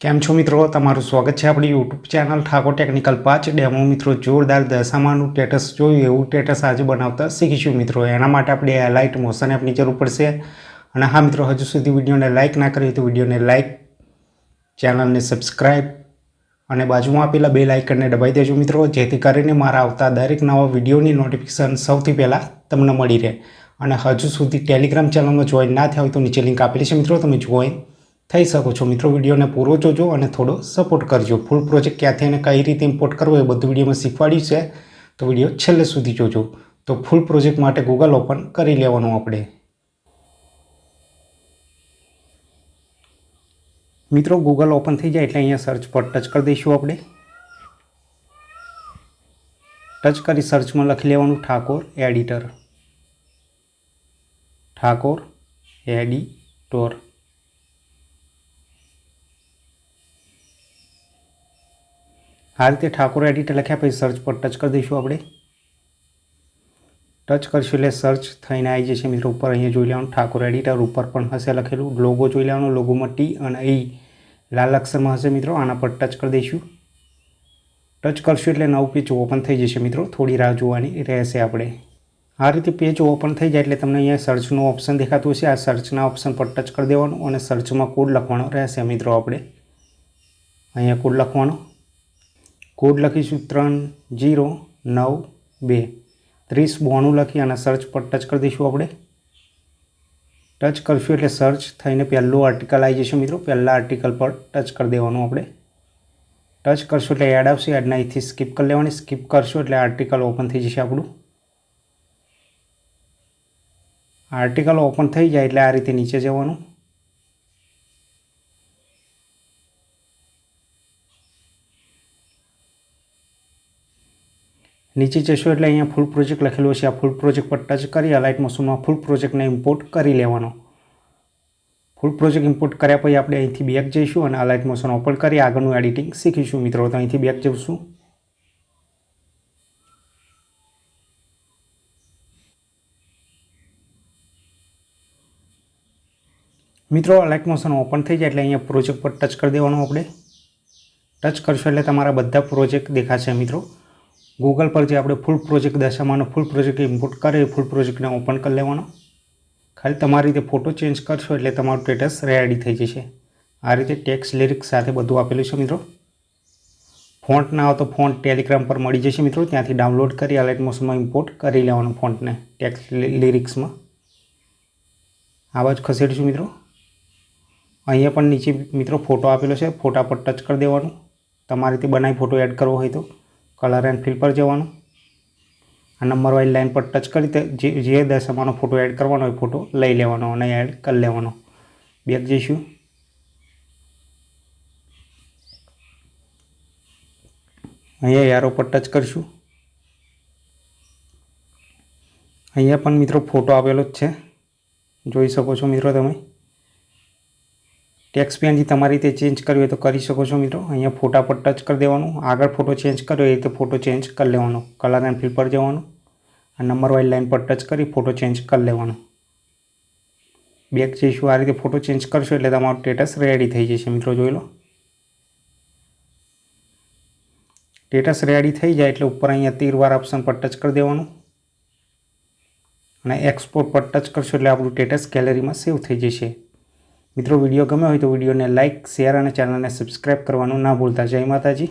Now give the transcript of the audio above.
કેમ છો મિત્રો? તમારું સ્વાગત છે આપણી યુટ્યુબ ચેનલ ઠાકોર ટેકનિકલ પાંચ ડેમો મિત્રો જોરદાર દશામાનું ટેટસ જોયું, એવું ટેટસ આજે બનાવતા શીખીશું મિત્રો. એના માટે આપણે લાઇટ મોશન એપની જરૂર પડશે. અને હા મિત્રો, હજુ સુધી વિડીયોને લાઇક ના કરી તો વિડીયોને લાઇક ચેનલને સબસ્ક્રાઈબ અને બાજુમાં આપેલા બે લાઇકનને દબાઈ દેજો મિત્રો. જેથી કરીને મારા આવતા દરેક નવા વિડીયોની નોટિફિકેશન સૌથી પહેલાં તમને મળી રહે. અને હજુ સુધી ટેલિગ્રામ ચેનલમાં જોઈન ના થયા હોય તો નીચે લિંક આપેલી છે મિત્રો. તમે જોઈન થઈ શકો છો. મિત્રો, વિડીયોને પૂરો જોજો અને થોડો સપોર્ટ કરજો. ફૂલ પ્રોજેક્ટ ક્યાંથી અને કઈ રીતે ઇમ્પોર્ટ કરવો એ બધું વિડીયોમાં શીખવાડ્યું છે. તો વીડિયો છેલ્લે સુધી જોજો. તો ફૂલ પ્રોજેક્ટ માટે ગૂગલ ઓપન કરી લેવાનું આપણે. મિત્રો ગૂગલ ઓપન થઈ જાય એટલે અહીંયા સર્ચ પર ટચ કરી દઈશું આપણે. ટચ કરી સર્ચમાં લખી લેવાનું ઠાકોર એડિટર ઠાકોર એડિટર આ રીતે ઠાકોર એડિટ લખ્યા પછી સર્ચ પર ટચ કરી દઈશું આપણે. ટચ કરશું એટલે સર્ચ થઈને આવી જશે મિત્રો ઉપર, અહીંયા જોઈ લેવાનું, ઠાકોર એડિટર ઉપર પણ હશે લખેલું. લોગો જોઈ લેવાનું લોગોમાં ટી અને ઈ લાલ અક્ષરમાં હશે મિત્રો, આના પર ટચ કરી દઈશું. ટચ કરશું એટલે નવું પેજ ઓપન થઈ જશે મિત્રો, થોડી રાહ જોવાની રહેશે આપણે. આ રીતે પેજ ઓપન થઈ જાય એટલે તમને અહીંયા સર્ચનું ઓપ્શન દેખાતું હશે. આ સર્ચના ઓપ્શન પર ટચ કરી દેવાનું અને સર્ચમાં કોડ લખવાનો રહેશે મિત્રો આપણે. અહીંયા કોડ લખવાનો. કોડ લખીશું ત્રણ જીરો નવ બે. ત્રીસ બોણું લખી અને સર્ચ પર ટચ કરી દઈશું આપણે. ટચ કરશું એટલે સર્ચ થઈને પહેલું આર્ટિકલ આવી જશે મિત્રો, પહેલાં આર્ટિકલ પર ટચ કરી દેવાનું આપણે. ટચ કરશું એટલે એડ આવશે એડના અહીંથી સ્કીપ કરી લેવાની. સ્કીપ કરશું એટલે આર્ટિકલ ઓપન થઈ જશે આપણું. આર્ટિકલ ઓપન થઈ જાય એટલે આ રીતે નીચે જવાનું. નીચે જશો એટલે અહીંયા ફૂલ પ્રોજેક્ટ લખેલો છે આ ફૂલ પ્રોજેક્ટ પર ટચ કરી અલાઇટ મોશનમાં ફૂલ પ્રોજેક્ટને ઇમ્પોર્ટ કરી લેવાનો. ફૂલ પ્રોજેક્ટ ઇમ્પોર્ટ કર્યા પછી આપણે અહીંથી બેક જઈશું અને અલાઇટ મોશન ઓપન કરી આગળનું એડિટિંગ શીખીશું. મિત્રો, તો અહીંથી બેક જઈશું. મિત્રો અલાઇટ મોશન ઓપન થઈ જાય એટલે અહીંયા પ્રોજેક્ટ પર ટચ કરી દેવાનું આપણે. ટચ કરશો એટલે તમારા બધા પ્રોજેક્ટ દેખાશે, મિત્રો. ગૂગલ પર જે આપણે ફૂલ પ્રોજેક્ટ દશામાનો ફૂલ પ્રોજેક્ટ ઇમ્પોર્ટ કરે એ ફૂલ પ્રોજેક્ટને ઓપન કરી લેવાનો. ખાલી તમારી રીતે ફોટો ચેન્જ કરશો એટલે તમારું સ્ટેટસ રેડી થઈ જશે. આ રીતે ટેક્સ લિરિક્સ સાથે બધું આપેલું છે મિત્રો. ફોન્ટ ના હોય તો ફોન્ટ ટેલિગ્રામ પર મળી જશે મિત્રો. ત્યાંથી ડાઉનલોડ કરી અલાઇટ મોશનમાં ઇમ્પોર્ટ કરી લેવાનું ફોન્ટને ટેક્સ લિરિક્સમાં આ બાજુ ખસેડીશું મિત્રો. અહીંયા પણ નીચે મિત્રો ફોટો આપેલો છે. ફોટા પર ટચ કરી દેવાનું. તમારી રીતે બનાવી ફોટો એડ કરવો હોય તો. કલર એન્ડ ફિલ પર જવાનું. આ નંબર વાઇઝ લાઇન પર ટચ કરી જે દશામાનો ફોટો એડ કરવાનો હોય ફોટો લઈ લેવાનો અને એડ કરી લેવાનો. બેક જઈશું. અહીંયા યારો પર ટચ કરીશું. અહીંયા પણ મિત્રો ફોટો આપેલો જ છે. જોઈ શકો છો મિત્રો તમે. ટેક્સ પેનથી તમારી રીતે ચેન્જ કરવી હોય તો કરી શકો છો મિત્રો. અહીંયા ફોટા પર ટચ કરી દેવાનું. આગળ ફોટો ચેન્જ કર્યો એ રીતે ફોટો ચેન્જ કરી લેવાનો. કલર એન્ડ ફિલ પર જવાનું. આ નંબર વાઇઝ લાઇન પર ટચ કરી ફોટો ચેન્જ કરી લેવાનો. બેક જઈશું આ રીતે ફોટો ચેન્જ કરશો એટલે તમારું સ્ટેટસ રેડી થઈ જશે મિત્રો, જોઈ લો. સ્ટેટસ રેડી થઈ જાય એટલે ઉપર અહીંયા તીરવાર ઓપ્શન પર ટચ કરી દેવાનું. અને એક્સપોર્ટ પર ટચ કરશો એટલે આપણું સ્ટેટસ ગેલેરીમાં સેવ થઈ જશે. મિત્રો, વીડિયો ગમ્યો હોય તો વિડીયોને લાઇક શેર અને ચેનલને સબસ્ક્રાઈબ કરવાનું ના ભૂલતા. જય માતાજી.